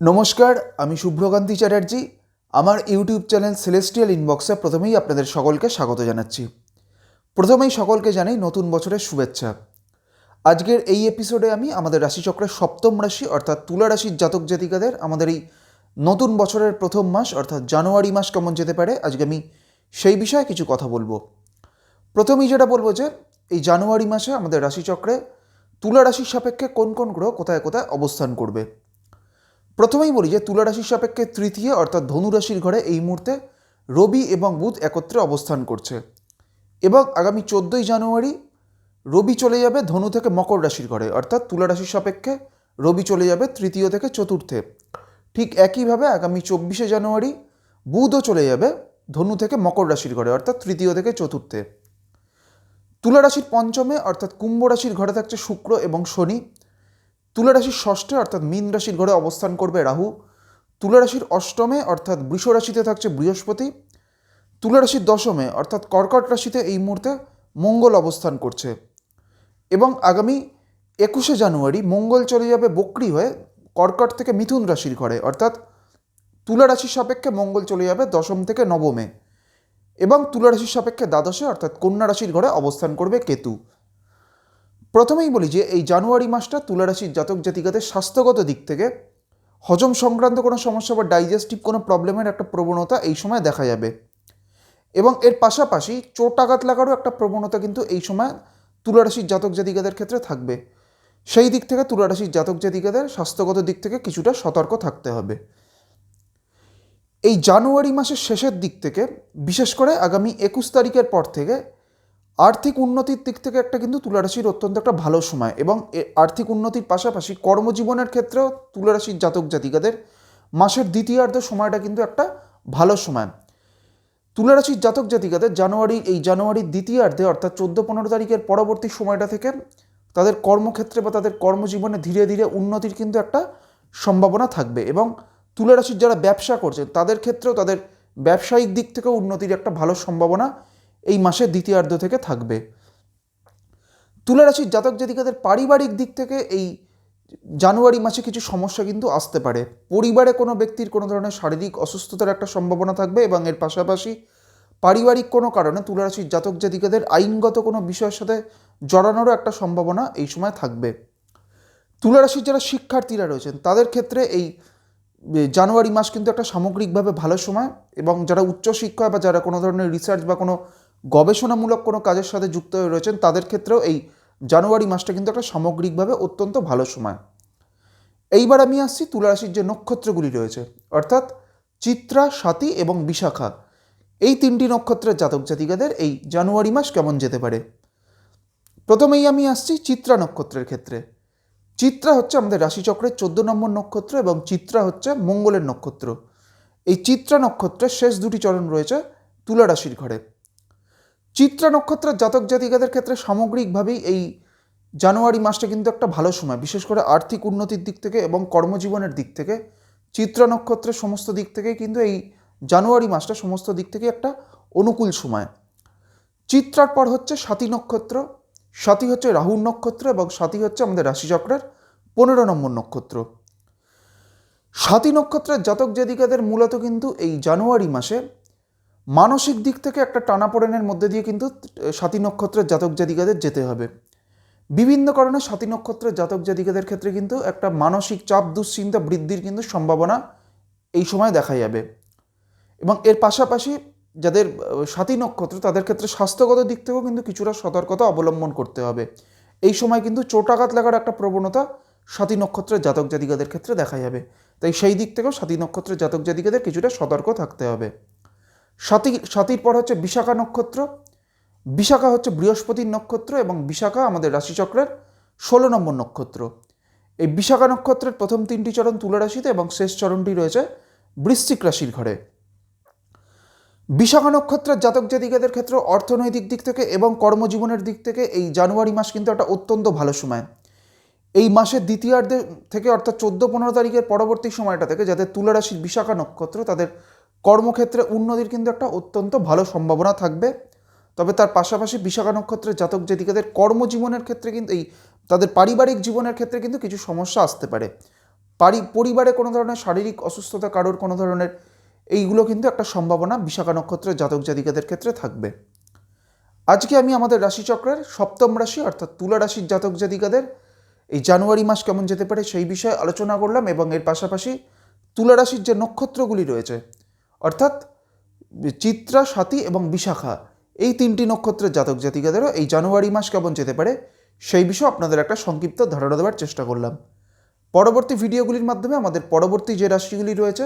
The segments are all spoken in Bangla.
নমস্কার, আমি শুভ্রকান্তি চ্যাটার্জি। আমার ইউটিউব চ্যানেল সেলেস্টিয়াল ইনবক্সে প্রথমেই আপনাদের সকলকে স্বাগত জানাচ্ছি। প্রথমেই সকলকে জানাই নতুন বছরের শুভেচ্ছা। আজকের এই এপিসোডে আমি আমাদের রাশিচক্রের সপ্তম রাশি, অর্থাৎ তুলা রাশির জাতক জাতিকাদের আমাদের এই নতুন বছরের প্রথম মাস, অর্থাৎ জানুয়ারি মাস কেমন যেতে পারে, আজকে আমি সেই বিষয়ে কিছু কথা বলব। প্রথমেই যেটা বলব যে, এই জানুয়ারি মাসে আমাদের রাশিচক্রে তুলা রাশির সাপেক্ষে কোন কোন গ্রহ কোথায় কোথায় অবস্থান করবে। প্রথমেই বলি যে তুলা রাশির সাপেক্ষে তৃতীয় অর্থাৎ ধনু রাশির ঘরে এই মুহূর্তে রবি এবং বুধ একত্রে অবস্থান করছে। এবং আগামী চোদ্দোই জানুয়ারি রবি চলে যাবে ধনু থেকে মকর রাশির ঘরে, অর্থাৎ তুলা রাশির সাপেক্ষে রবি চলে যাবে তৃতীয় থেকে চতুর্থে। ঠিক একইভাবে আগামী চব্বিশে জানুয়ারি বুধও চলে যাবে ধনু থেকে মকর রাশির ঘরে, অর্থাৎ তৃতীয় থেকে চতুর্থে। তুলা রাশির পঞ্চমে, অর্থাৎ কুম্ভ রাশির ঘরে থাকছে শুক্র এবং শনি। তুলা রাশির ষষ্ঠে অর্থাৎ মীন রাশির ঘরে অবস্থান করবে রাহু। তুলা রাশির অষ্টমে অর্থাৎ বৃষ রাশিতে থাকছে বৃহস্পতি। তুলা রাশির দশমে অর্থাৎ কর্কট রাশিতে এই মুহূর্তে মঙ্গল অবস্থান করছে। এবং আগামী একুশে জানুয়ারি মঙ্গল চলে যাবে বক্রি হয়ে কর্কট থেকে মিথুন রাশির ঘরে। অর্থাৎ তুলা রাশির সাপেক্ষে মঙ্গল চলে যাবে দশম থেকে নবমে। এবং তুলা রাশির সাপেক্ষে দ্বাদশে অর্থাৎ কন্যা রাশির ঘরে অবস্থান করবে কেতু। প্রথমেই বলি যে এই জানুয়ারি মাসটা তুলা রাশির জাতক জাতিকাদের স্বাস্থ্যগত দিক থেকে হজম সংক্রান্ত কোনো সমস্যা বা ডাইজেস্টিভ কোনো প্রবলেমের একটা প্রবণতা এই সময় দেখা যাবে। এবং এর পাশাপাশি চোট আঘাত লাগারও একটা প্রবণতা কিন্তু এই সময় তুলারাশির জাতক জাতিকাদের ক্ষেত্রে থাকবে। সেই দিক থেকে তুলারাশির জাতক জাতিকাদের স্বাস্থ্যগত দিক থেকে কিছুটা সতর্ক থাকতে হবে। এই জানুয়ারি মাসের শেষের দিক থেকে, বিশেষ করে আগামী একুশ তারিখের পর থেকে আর্থিক উন্নতির দিক থেকে একটা কিন্তু তুলারাশির অত্যন্ত একটা ভালো সময় এবং আর্থিক উন্নতির পাশাপাশি কর্মজীবনের ক্ষেত্রেও তুলারাশির জাতক জাতিকাদের মাসের দ্বিতীয়ার্ধ সময়টা কিন্তু একটা ভালো সময়। তুলারাশির জাতক জাতিকাদের জানুয়ারি, এই জানুয়ারির দ্বিতীয়ার্ধে অর্থাৎ চোদ্দ পনেরো তারিখের পরবর্তী সময়টা থেকে তাদের কর্মক্ষেত্রে বা তাদের কর্মজীবনে ধীরে ধীরে উন্নতির কিন্তু একটা সম্ভাবনা থাকবে এবং তুলারাশির যারা ব্যবসা করছেন তাদের ক্ষেত্রেও তাদের ব্যবসায়িক দিক থেকেও উন্নতির একটা ভালো সম্ভাবনা এই মাসের দ্বিতীয়ার্ধ থেকে থাকবে। তুলা রাশির জাতক জাতিকাদের পারিবারিক দিক থেকে এই জানুয়ারি মাসে কিছু সমস্যা কিন্তু আসতে পারে। পরিবারে কোনো ব্যক্তির কোনো ধরনের শারীরিক অসুস্থতার একটা সম্ভাবনা থাকবে এবং এর পাশাপাশি পারিবারিক কোনো কারণে তুলা রাশির জাতক জাতিকাদের আইনগত কোনো বিষয়ের সাথে জড়ানোরও একটা সম্ভাবনা এই সময় থাকবে। তুলা রাশির যারা শিক্ষার্থীরা রয়েছেন, তাদের ক্ষেত্রে এই জানুয়ারি মাস কিন্তু একটা সামগ্রিকভাবে ভালো সময় এবং যারা উচ্চশিক্ষা বা যারা কোনো ধরনের রিসার্চ বা কোনো গবেষণামূলক কোনো কাজের সাথে যুক্ত হয়ে রয়েছেন, তাদের ক্ষেত্রেও এই জানুয়ারি মাসটা কিন্তু একটা সামগ্রিকভাবে অত্যন্ত ভালো সময়। এইবার আমি আসছি তুলারাশির যে নক্ষত্রগুলি রয়েছে, অর্থাৎ চিত্রা স্বাতি এবং বিশাখা। এই তিনটি নক্ষত্রের জাতক জাতিকাদের এই জানুয়ারি মাস কেমন যেতে পারে? প্রথমেই আমি আসছি চিত্রা নক্ষত্রের ক্ষেত্রে। চিত্রা হচ্ছে আমাদের রাশিচক্রের চোদ্দ নম্বর নক্ষত্র এবং চিত্রা হচ্ছে মঙ্গলের নক্ষত্র। এই চিত্রা নক্ষত্রের শেষ দুটি চরণ রয়েছে তুলা রাশির ঘরে। চিত্রা নক্ষত্রের জাতক জাতিকাদের ক্ষেত্রে সামগ্রিকভাবেই এই জানুয়ারি মাসটা কিন্তু একটা ভালো সময়, বিশেষ করে আর্থিক উন্নতির দিক থেকে এবং কর্মজীবনের দিক থেকে। চিত্রা নক্ষত্রের সমস্ত দিক থেকে কিন্তু এই জানুয়ারি মাসটা সমস্ত দিক থেকে একটা অনুকূল সময়। চিত্রার পর হচ্ছে সাতী নক্ষত্র সাথী হচ্ছে রাহুর নক্ষত্র এবং সাথী হচ্ছে আমাদের রাশিচক্রের পনেরো নম্বর নক্ষত্র। সাথী নক্ষত্রের জাতক জাতিকাদের মূলত কিন্তু এই জানুয়ারি মাসে মানসিক দিক থেকে একটা টানাপোড়েনের মধ্যে দিয়ে কিন্তু সাথী নক্ষত্রের জাতক জাতিকাদের যেতে হবে। বিভিন্ন কারণে সাথী নক্ষত্রের জাতক জাতিকাদের ক্ষেত্রে কিন্তু একটা মানসিক চাপ, দুশ্চিন্তা বৃদ্ধির কিন্তু সম্ভাবনা এই সময় দেখা যাবে। এবং এর পাশাপাশি যাদের সাথী নক্ষত্র, তাদের ক্ষেত্রে স্বাস্থ্যগত দিক থেকেও কিন্তু কিছুটা সতর্কতা অবলম্বন করতে হবে। এই সময় কিন্তু চোটাঘাত লাগার একটা প্রবণতা সাথী নক্ষত্রের জাতক জাতিকাদের ক্ষেত্রে দেখা যাবে। তাই সেই দিক থেকেও সাথী নক্ষত্রের জাতক জাতিকাদের কিছুটা সতর্ক থাকতে হবে। সাথী সতীর পর হচ্ছে বিশাখা নক্ষত্র। বিশাখা হচ্ছে বৃহস্পতির নক্ষত্র এবং বিশাখা আমাদের রাশিচক্রের ষোলো নম্বর নক্ষত্র। এই বিশাখা নক্ষত্রের প্রথম তিনটি চরণ তুলা রাশিতে এবং শেষ চরণটি রয়েছে বৃশ্চিক রাশির ঘরে। বিশাখা নক্ষত্রের জাতক জাতিকাদের ক্ষেত্রে অর্থনৈতিক দিক থেকে এবং কর্মজীবনের দিক থেকে এই জানুয়ারি মাস কিন্তু একটা অত্যন্ত ভালো সময়। এই মাসের দ্বিতীয়ার্ধে থেকে অর্থাৎ চোদ্দ পনেরো তারিখের পরবর্তী সময়টা থেকে যাদের তুলা রাশির বিশাখা নক্ষত্র তাদের কর্মক্ষেত্রে উন্নতির কিন্তু একটা অত্যন্ত ভালো সম্ভাবনা থাকবে। তবে তার পাশাপাশি বিশাখা নক্ষত্রের জাতক জাতিকাদের কর্মজীবনের ক্ষেত্রে কিন্তু এই তাদের পারিবারিক জীবনের ক্ষেত্রে কিন্তু কিছু সমস্যা আসতে পারে। পারি, পরিবারে কোনো ধরনের শারীরিক অসুস্থতা কারোর কোনো ধরনের এইগুলো কিন্তু একটা সম্ভাবনা বিশাখা নক্ষত্রের জাতক জাতিকাদের ক্ষেত্রে থাকবে। আজকে আমি আমাদের রাশিচক্রের সপ্তম রাশি অর্থাৎ তুলা রাশির জাতক জাতিকাদের এই জানুয়ারি মাস কেমন যেতে পারে সেই বিষয়ে আলোচনা করলাম এবং এর পাশাপাশি তুলা রাশির যে নক্ষত্রগুলি রয়েছে অর্থাৎ চিত্রা সাথী এবং বিশাখা, এই তিনটি নক্ষত্রের জাতক জাতিকাদেরও এই জানুয়ারি মাস কেমন যেতে পারে সেই বিষয়ে আপনাদের একটা সংক্ষিপ্ত ধারণা দেওয়ার চেষ্টা করলাম। পরবর্তী ভিডিওগুলির মাধ্যমে আমাদের পরবর্তী যে রাশিগুলি রয়েছে,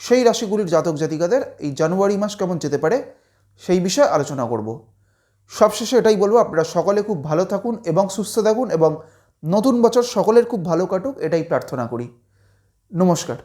সেই রাশিগুলির জাতক জাতিকাদের এই জানুয়ারি মাস কেমন যেতে পারে সেই বিষয়ে আলোচনা করব। সবশেষে এটাই বলব, আপনারা সকলে খুব ভালো থাকুন এবং সুস্থ থাকুন এবং নতুন বছর সকলের খুব ভালো কাটুক, এটাই প্রার্থনা করি। নমস্কার।